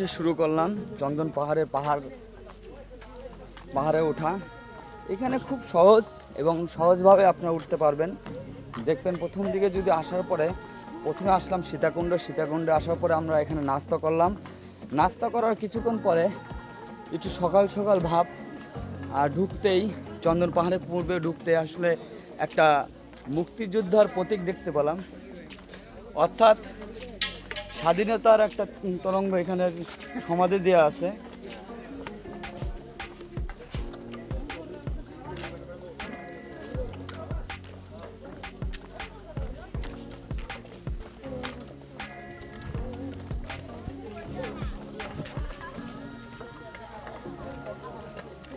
অবশেষে শুরু করলাম চন্দন পাহাড়ের পাহাড়, পাহাড়ে ওঠা। এখানে খুব সহজ এবং সহজভাবে আপনারা উঠতে পারবেন। দেখবেন প্রথম দিকে যদি আসার পরে, প্রথমে আসলাম সীতাকুণ্ড, সীতাকুণ্ডে আসার পরে আমরা এখানে নাস্তা করলাম। নাস্তা করার কিছুক্ষণ পরে একটু সকাল সকাল ভাব, আর ঢুকতেই চন্দন পাহাড়ের পূর্বে ঢুকতে আসলে একটা মুক্তিযোদ্ধার প্রতীক দেখতে পেলাম। অর্থাৎ স্বাধীনতার একটা তরঙ্গ এখানে সমাধি দেওয়া আছে।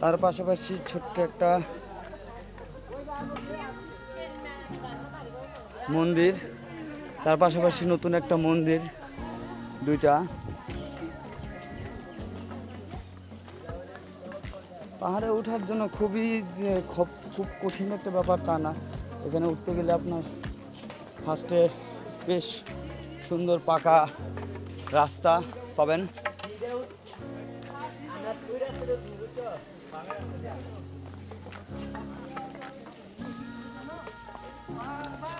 তার পাশাপাশি ছোট্ট একটা মন্দির, তার পাশাপাশি নতুন একটা মন্দির। দুইটা। পাহাড়ে ওঠার জন্য খুবই যে খুব- কঠিন একটা ব্যাপার তা না। এখানে উঠতে গেলে আপনার ফার্স্টে বেশ সুন্দর পাকা রাস্তা পাবেন।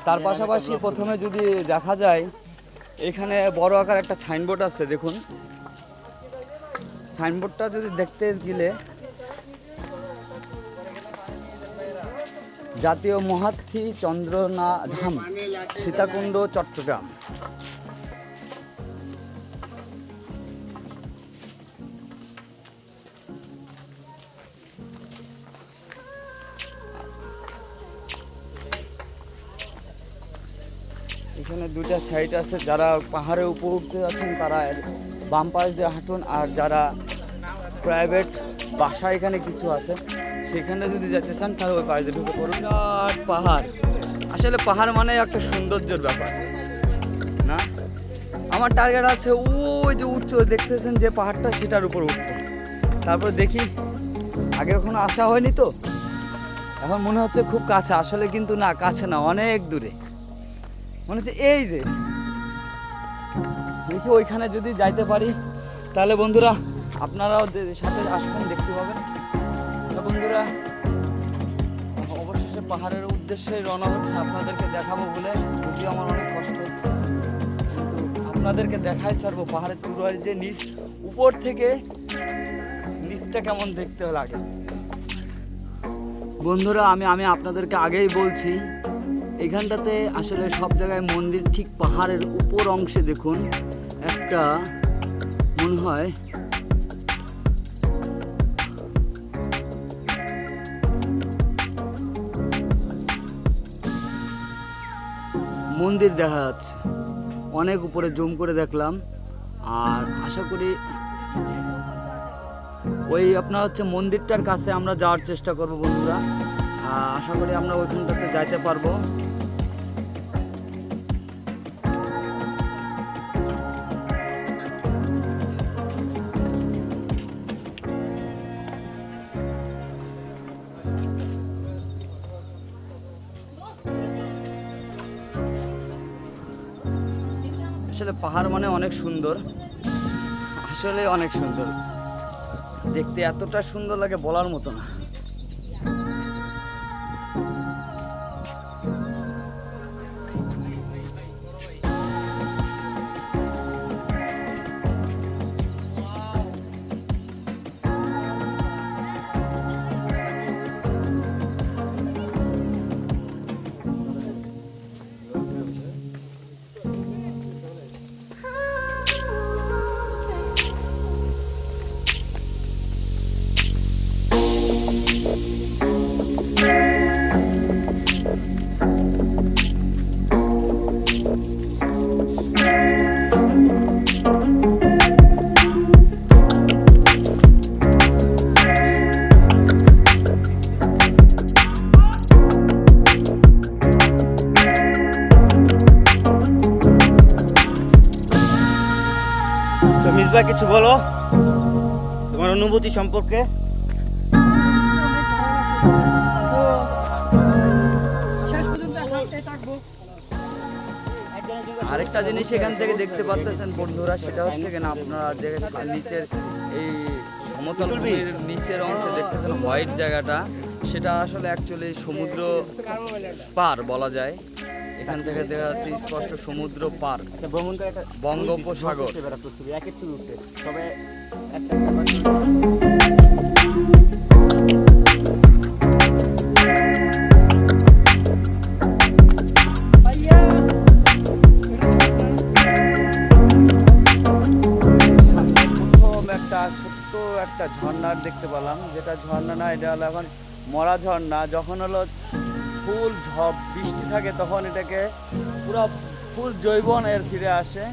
তার পাশাপাশি প্রথমে যদি দেখা যায় এখানে বড় আকার একটা সাইনবোর্ড আছে, দেখুন। সাইনবোর্ডটা যদি দেখতে গেলে জাতীয় মহার্থী চন্দ্রনা ধাম, সীতাকুণ্ড, চট্টগ্রাম। এখানে দুটা সাইড আছে, যারা পাহাড়ে উপর উঠতে যাচ্ছেন, তারা বাম পাশ দিয়ে হাঁটুন, আর যারা প্রাইভেট বাসা এখানে কিছু আছে, সেখানে যদি যেতে চান, তাহলে ওই পাশ দিয়ে ঢুকে পড়ুন। বিরাট পাহাড়। আসলে পাহাড় মানে একটা সৌন্দর্যের ব্যাপার, না? আমার টার্গেট আছে ওই যে উঠছে দেখতেছেন যে পাহাড়টা, সেটার উপর উঠবো। তারপর দেখি, আগে কখনো আসা হয়নি তো? এখন মনে হচ্ছে খুব কাছে, আসলে কিন্তু না, কাছে না, অনেক দূরে। মনে হচ্ছে এই যে। দেখি ওইখানে যদি যাইতে পারি, তাহলে বন্ধুরা আপনারাও সাথে আসবেন, দেখতে পাবেন। বন্ধুরা, অবশেষে পাহাড়ের উদ্দেশ্যে রওনা হচ্ছে। আপনাদেরকে দেখাবো বলে যদিও আমার অনেক কষ্ট হচ্ছে আপনাদেরকে দেখাই ছাড়বো পাহাড়ের চূড়ার যে নিচ, উপর থেকে নিচটা কেমন দেখতে লাগে। বন্ধুরা, আমি আমি আপনাদেরকে আগেই বলছি এখানটাতে আসলে সব জায়গায় মন্দির ঠিক পাহাড়ের উপর অংশে দেখুন, একটা মনে হয় মন্দির দেখা যাচ্ছে। অনেক উপরে জুম করে দেখলাম, আর আশা করি ওই আপনার হচ্ছে মন্দিরটার কাছে আমরা যাওয়ার চেষ্টা করব বন্ধুরা। আশা করি আমরা ওইখানটাতে যাইতে পারব। আসলে পাহাড় মানে অনেক সুন্দর। আসলে অনেক সুন্দর। দেখতে এতটা সুন্দর লাগে বলার মতো না। মিসবা কিছু বলো? তোমার অনুভূতি সম্পর্কে? আরেকটা জিনিস এখান থেকে দেখতে পাচ্ছেন বন্ধুরা, সেটা হচ্ছে কিনা আপনারা যে নিচের এই সমতল নিচের অংশে দেখতেছেন হোয়াইট জায়গাটা, সেটা আসলে অ্যাকচুয়ালি সমুদ্র পার বলা যায়। এখান থেকে দেখা যাচ্ছে স্পষ্ট সমুদ্র পার একটা বঙ্গোপসাগর। তবে ছোট্ট একটা ঝর্ণার দেখতে পেলাম যেটা ঝর্ণা না এটা হলো এখন মরা ঝর্ণা যখন হলো ফুল ঝড় বৃষ্টি থাকে তখন এটাকে পুরো ফুল জৈবন এর ফিরে আসে।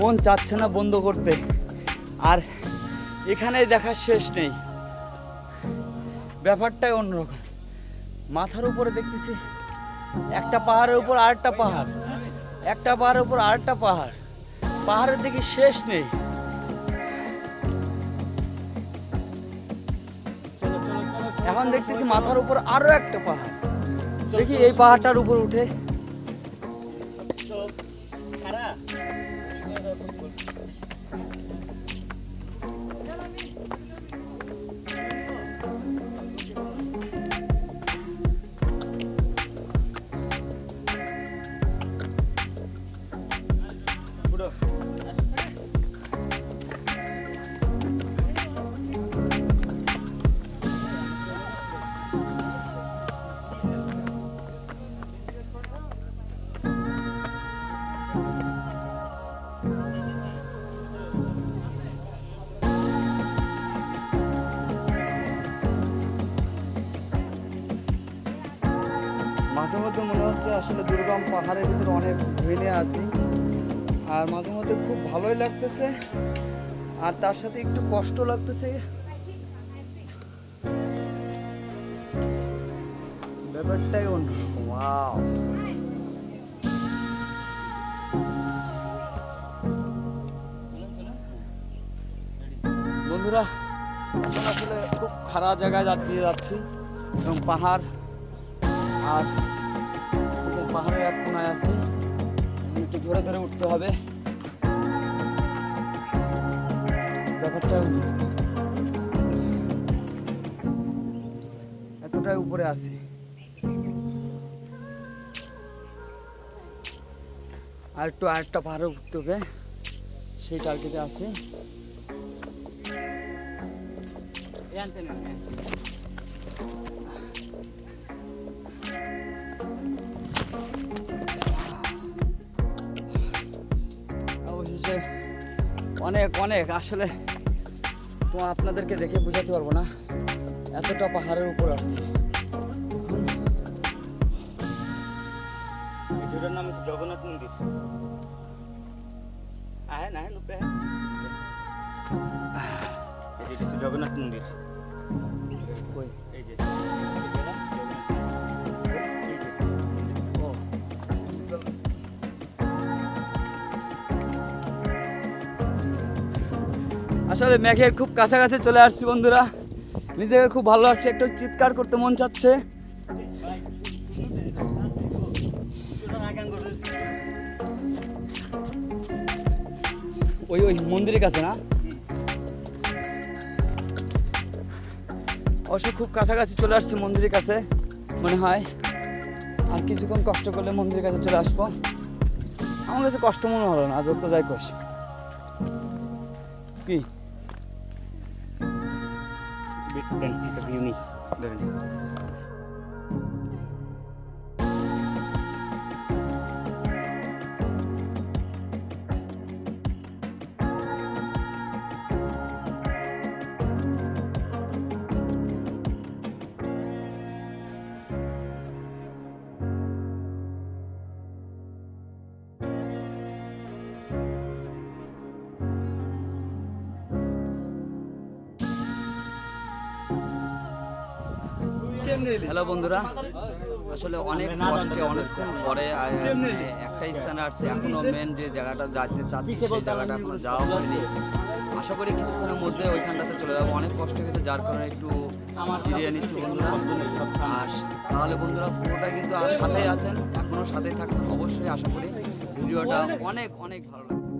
মন চাচ্ছে না বন্ধ করতে। আর এখানে দেখার শেষ নেই। ব্যাপারটাই অন্যরকম। মাথার উপরে দেখতেছি একটা পাহাড়ের উপর আরেকটা পাহাড়। একটা পাহাড়ের উপর আরেকটা পাহাড়। পাহাড়ের দিকে শেষ নেই। এখন দেখতেছি মাথার উপর আরও একটা পাহাড়। দেখি এই পাহাড়টার উপর উঠে পুরো মাঝে মধ্যে মনে হচ্ছে আসলে দুর্গম পাহাড়ের ভিতরে অনেক ঘুরে আছি। আর মাঝে মধ্যে খুব ভালোই লাগতেছে। আর তার সাথে একটু কষ্ট লাগতেছে। ব্যাপারটাই অন্যরকম, ওয়াও। বন্ধুরা আসলে খুব খারাপ জায়গায় যাত্রী যাচ্ছি। এবং পাহাড় আর পাহাড়ের এক কোনায় আছি। একটু ধরে ধরে উঠতে হবে। ব্যাপারটা এতটাই উপরে আছে। আর একটু আরেকটা পাহাড়ে উঠতে হবে। সেই টার্গেটে আছে। অবশেষে অনেক অনেক। আসলে তো আপনাদেরকে দেখে বোঝাতে পারব না এতটা পাহাড়ের উপর আসছে। ভিডিওটার নাম জগন্নাথ মন্দির। আহে না এটা জগন্নাথ মন্দির। কই? আসলে মেঘের খুব কাছাকাছি চলে আসছি বন্ধুরা। নিজেকে খুব ভালো লাগছে, একটু চিৎকার করতে মন চাচ্ছে। ওই ওই মন্দিরের কাছে না? অবশ্য খুব কাছাকাছি চলে আসছি মন্দিরের কাছে, মনে হয়। আর কিছুক্ষণ কষ্ট করলে মন্দিরের কাছে চলে আসব। আমার কাছে কষ্ট মনে হলো না যত যাই কষ্ট কি? হ্যালো বন্ধুরা, আসলে অনেক কষ্টে অনেকক্ষণ পরে একটা স্থানে আসছে, এখনও মেন যে জায়গাটা যাইতে চাচ্ছি, সেই জায়গাটা এখনও যাওয়া হয়নি। আশা করি কিছুক্ষণের মধ্যে ওইখানটাতে চলে যাব। অনেক কষ্ট হয়েছে, যার কারণে একটু জিরিয়ে নিচ্ছি বন্ধুরা। আর তাহলে বন্ধুরা পুরোটা কিন্তু সাথেই আছেন, এখনও সাথেই থাকুন অবশ্যই আশা করি ভিডিওটা অনেক অনেক ভালো লাগবে।